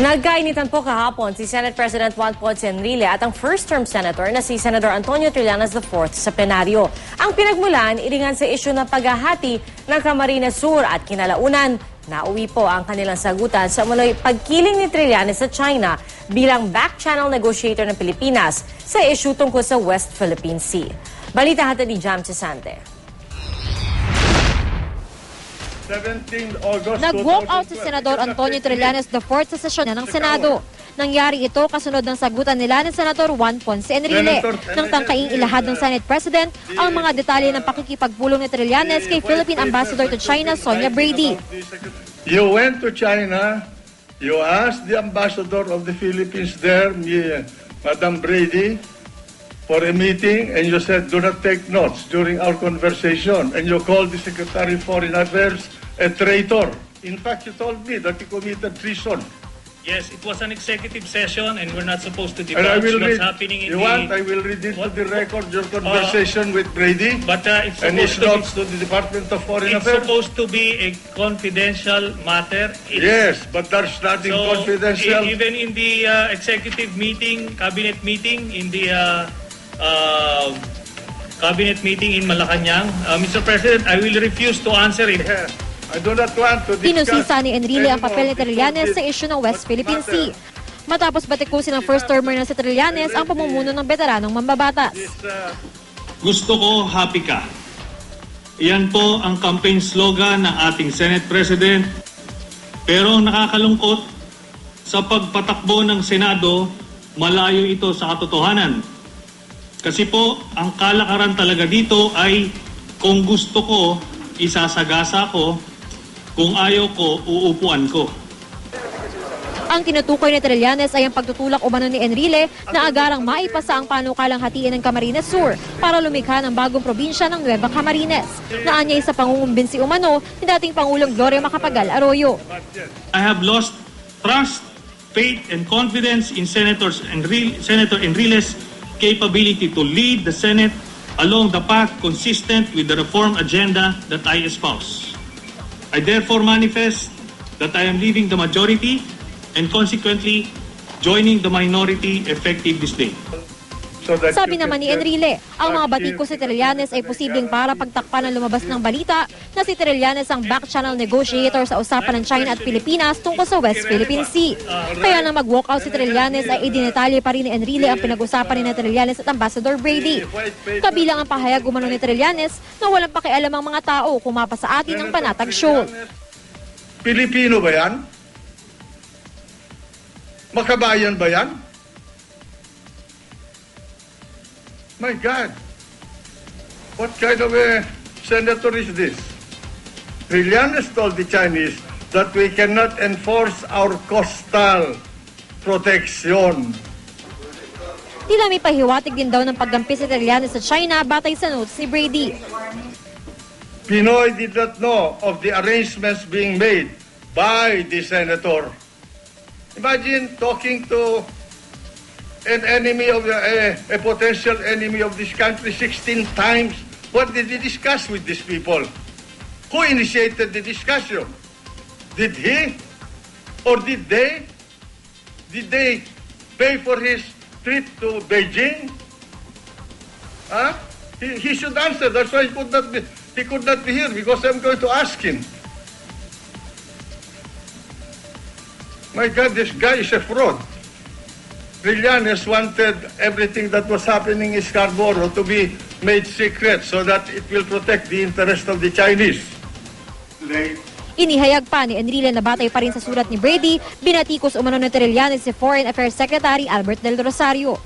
Nagkainitan po kahapon si Senate President Juan Ponce Enrile at ang first-term senator na si Senator Antonio Trillanes IV sa plenaryo. Ang pinagmulan, iringan sa isyu ng paghahati ng Camarines Sur at kinalaunan. Nauwi po ang kanilang sagutan sa umuloy pagkiling ni Trillanes sa China bilang back-channel negotiator ng Pilipinas sa isyu tungkol sa West Philippine Sea. Balita hatid ni Jam Cesante. 17 August Nag-walk out si 2012. Senador Antonio Trillanes IV sa sesyon ng Senado. Nangyari ito kasunod ng sagutan nila ni Senator Juan Ponce Enrile nang tangkaing ilahad ng Senate President ang mga detalye ng pakikipagpulong ni Trillanes kay Philippine Ambassador to China Sonia Brady. You went to China, you asked the ambassador of the Philippines there, Madam Brady, for a meeting, and you said, do not take notes during our conversation. And you called the Secretary of Foreign Affairs a traitor. In fact, you told me that he committed treason. Yes, it was an executive session and we're not supposed to divulge what's read, happening in you the... want, I will read into What- the record your conversation with Brady But uh, it's and supposed notes to to the Department of Foreign it's Affairs. supposed to be a confidential matter. It's- Yes, but there's nothing So, confidential. e- even in the uh, executive meeting, cabinet meeting, in the uh, uh, cabinet meeting in Malacanang, uh, Mr. President, I will refuse to answer it. Yeah, I do not want to Pinusisa ni Enrile ang papel ni Trillanes sa isyu ng West Philippine Sea. Matapos batikusin ng first termer na si Trillanes ang pamumuno ng veteranong mambabatas. Gusto ko happy ka. Iyan po ang campaign slogan ng ating Senate President. Pero nakakalungkot, sa pagpatakbo ng Senado, malayo ito sa katotohanan. Kasi po, ang kalakaran talaga dito ay kung gusto ko, isasagasa ko. Kung ayaw ko, uupuan ko. Ang tinutukoy ni Trillanes ay ang pagtutulak umano ni Enrile na agarang maipasa ang panukalang hatiin ng Camarines Sur para lumikha ng bagong probinsya ng Nueva Camarines. Naanyay sa pangungumbinsi umano ni dating Pangulong Gloria Macapagal Arroyo. I have lost trust, faith, and confidence in Senators Enrile, Senator Enrile's capability to lead the Senate along the path consistent with the reform agenda that I espouse. I therefore manifest that I am leaving the majority and consequently joining the minority effective this day. So Sabi naman ni Enrile, ang mga batikos here ni Trillanes ay posibleng para pagtakpan ng lumabas ng balita na si Trillanes ang back-channel negotiator sa usapan ng China at Pilipinas tungkol sa West Philippine Sea. Kaya nang mag-walkout si Trillanes ay idinetalye pa rin ni Enrile ang pinag-usapan ni Trillanes at Ambassador Brady. Kabilang ang pahayag umano ni Trillanes na walang pakialam ang mga tao kung mapa sa atin ang panatag show. Pilipino ba yan? Makabayan ba yan? My God. What kind of a senator is this? Trillanes told the Chinese that we cannot enforce our coastal protection. Tila may pahiwatig din daw ng paggampi si Trillanes sa China batay sa notes ni Brady. Pinoy did not know of the arrangements being made by the senator. Imagine talking to an enemy of uh, a, a potential enemy of this country 16 times. What did he discuss with these people? Who initiated the discussion? Did he or did they? Did they pay for his trip to Beijing? Huh? He, he should answer. That's why he could not be he could not be here because I'm going to ask him. My God, this guy is a fraud. Trillanes wanted everything that was happening in Scarborough to be made secret so that it will protect the interest of the Chinese. Inihayag pa ni Enrile na batay pa rin sa sulat ni Brady, binatikos umano ng Trillanes si Foreign Affairs Secretary Albert Del Rosario.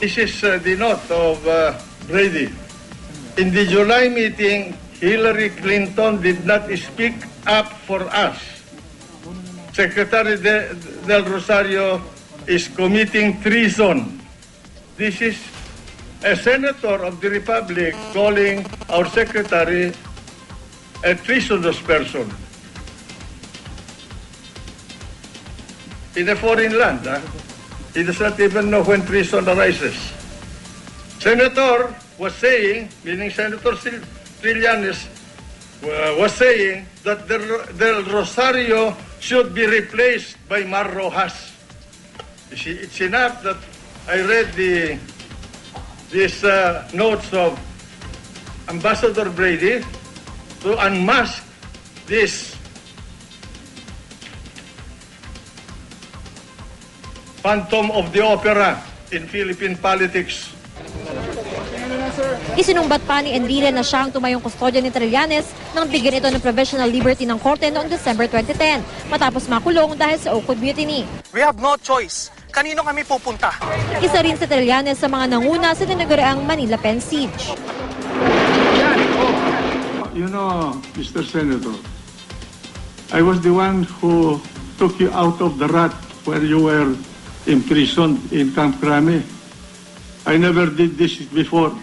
This is uh, the note of uh, Brady. In the July meeting, Hillary Clinton did not speak up for us. Secretary De- Del Rosario is committing treason. This is a senator of the Republic calling our secretary a treasonous person. In a foreign land, huh? he does not even know when treason arises. Senator was saying, meaning Senator Trillanes, uh, was saying that Del, Del Rosario should be replaced by Mar Rojas. You see, it's enough that I read the these uh, notes of Ambassador Brady to unmask this phantom of the opera in Philippine politics. Isinumbat pa ni Enrile na siya ang tumayong kustodya ni Trillanes nang bigyan ito ng provisional liberty ng korte noong December 2010 matapos makulong dahil sa Oakwood Mutiny. We have no choice. Kanino kami pupunta? Isa rin si Trillanes sa mga nanguna sa tinaguriang Manila Pen Siege. You know, Mr. Senator, I was the one who took you out of the rut where you were imprisoned in Camp Crame. I never did this before.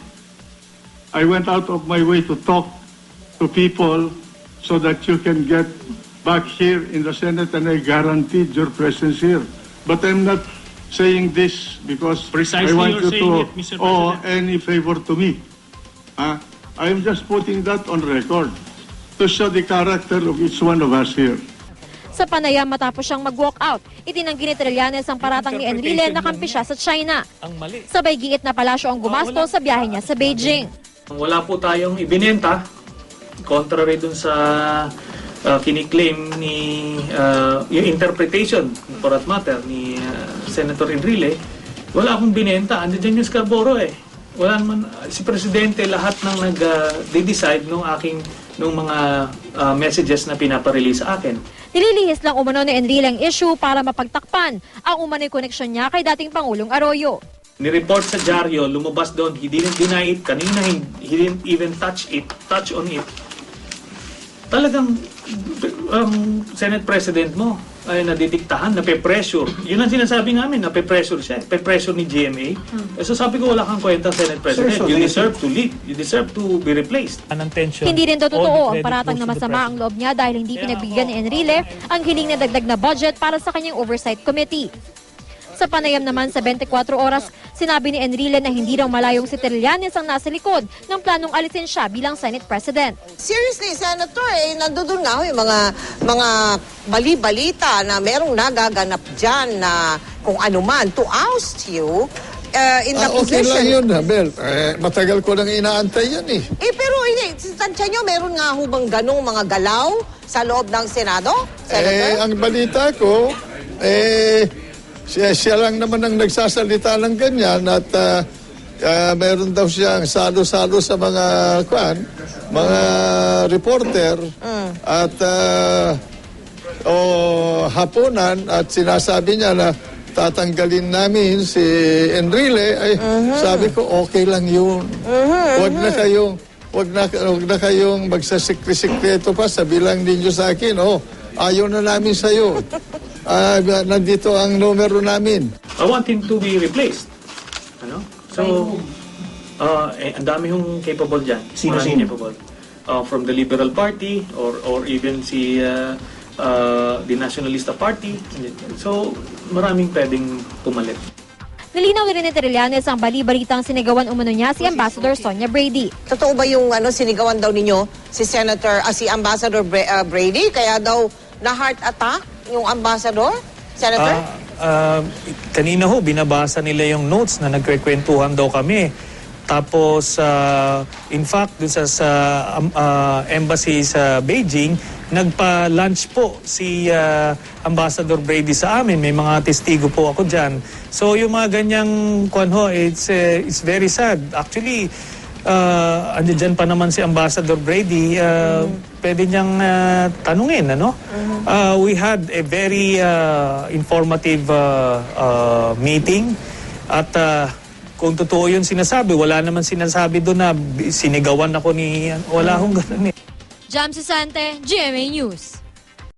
I went out of my way to talk to people so that you can get back here in the Senate and I guaranteed your presence here. But I'm not saying this because Precisely I want you to it, Mr. owe any favor to me. Ah, I'm just putting that on record to show the character of each one of us here. Sa panayam matapos siyang mag-walk out, itinanggi ni Trillanes ang paratang ni Enrile na kampi siya sa China. Ang mali. Sabay giit na palasyo ang gumasto sa biyahe niya sa Beijing. Wala po tayong ibinenta, contrary dun sa uh, kiniklaim ni uh, yung interpretation for that matter ni uh, Senator Enrile, wala akong binenta. Ando dyan yung Scarborough eh. Wala naman, si Presidente lahat ng nag-decide nung aking nung mga uh, messages na pinaparelease sa akin. Nililihis lang umano ni Enrile ang issue para mapagtakpan ang umano'y koneksyon niya kay dating Pangulong Arroyo. Ni-report sa dyaryo, lumabas doon, he didn't deny it, kanina hin- he didn't even touch it, touch on it. Talagang um, Senate President mo ay nadidiktahan, nape-pressure. Yun ang sinasabi namin, nape-pressure siya. Pe-pressure ni GMA. Eh, so sabi ko, wala kang kwenta, Senate President. You deserve to leave. You deserve to be replaced. Anong tension? Hindi rin All totoo ang paratang na to masama ang loob niya dahil hindi pinagbigyan ni Enrile ang hiling na dagdag na budget para sa kanyang oversight committee. Sa panayam naman sa 24 oras, sinabi ni Enrile na hindi raw malayong si Trillanes ang nasa likod ng planong alisin siya bilang Senate President. Seriously, Senator, eh, nandoon nga ho yung mga, mga bali-balita na merong nagaganap dyan na kung ano man to oust you uh, in the Ah, okay position. lang yun, Abel. Eh, matagal ko nang inaantay yan eh. Eh, pero hindi, tansya nyo, meron nga hubang ganong mga galaw sa loob ng Senado, Eh, Senator? ang balita ko, eh, siya, siya lang naman ang nagsasalita ng ganyan at ah, ah, meron daw siyang salo-salo sa mga kwan, mga reporter at ah, o hapunan at sinasabi niya na tatanggalin namin si Enrile ay sabi ko okay lang yun. Huwag na kayong Huwag na, huwag na kayong magsasikri-sikreto pa. Sabi lang ninyo sa akin, oh, ayaw na namin sa'yo. Ah, nandito ang numero namin. I want him to be replaced. Ano? So, uh, eh, ang dami yung capable dyan. Sino, Maraming sino? capable. Uh, from the Liberal Party or or even si uh, uh, the Nationalista Party. So, maraming pwedeng pumalit. Nalinaw ni Trillanes ang bali-balitang sinigawan umano niya si Ambassador Sonia Brady. Totoo ba yung ano, sinigawan daw ninyo si Senator, ah, si Ambassador Bra- ah, Brady? Kaya daw na heart attack yung Ambassador? Senator? Ah, ah, kanina ho, binabasa nila yung notes na nagkwentuhan daw kami. Tapos, ah, in fact, dun sa, sa um, ah, embassy sa Beijing, nagpa-lunch po si ah, Ambassador Brady sa amin. May mga testigo po ako dyan. So, yung mga ganyang kwan ho, it's, eh, it's very sad. Actually, uh, andyan dyan pa naman si Ambassador Brady, uh, pwede niyang uh, tanungin, ano? Uh, we had a very uh, informative uh, uh, meeting at uh, kung totoo yun sinasabi, wala naman sinasabi doon na sinigawan ako ni... Wala akong ganun eh. Jam Sante, GMA News.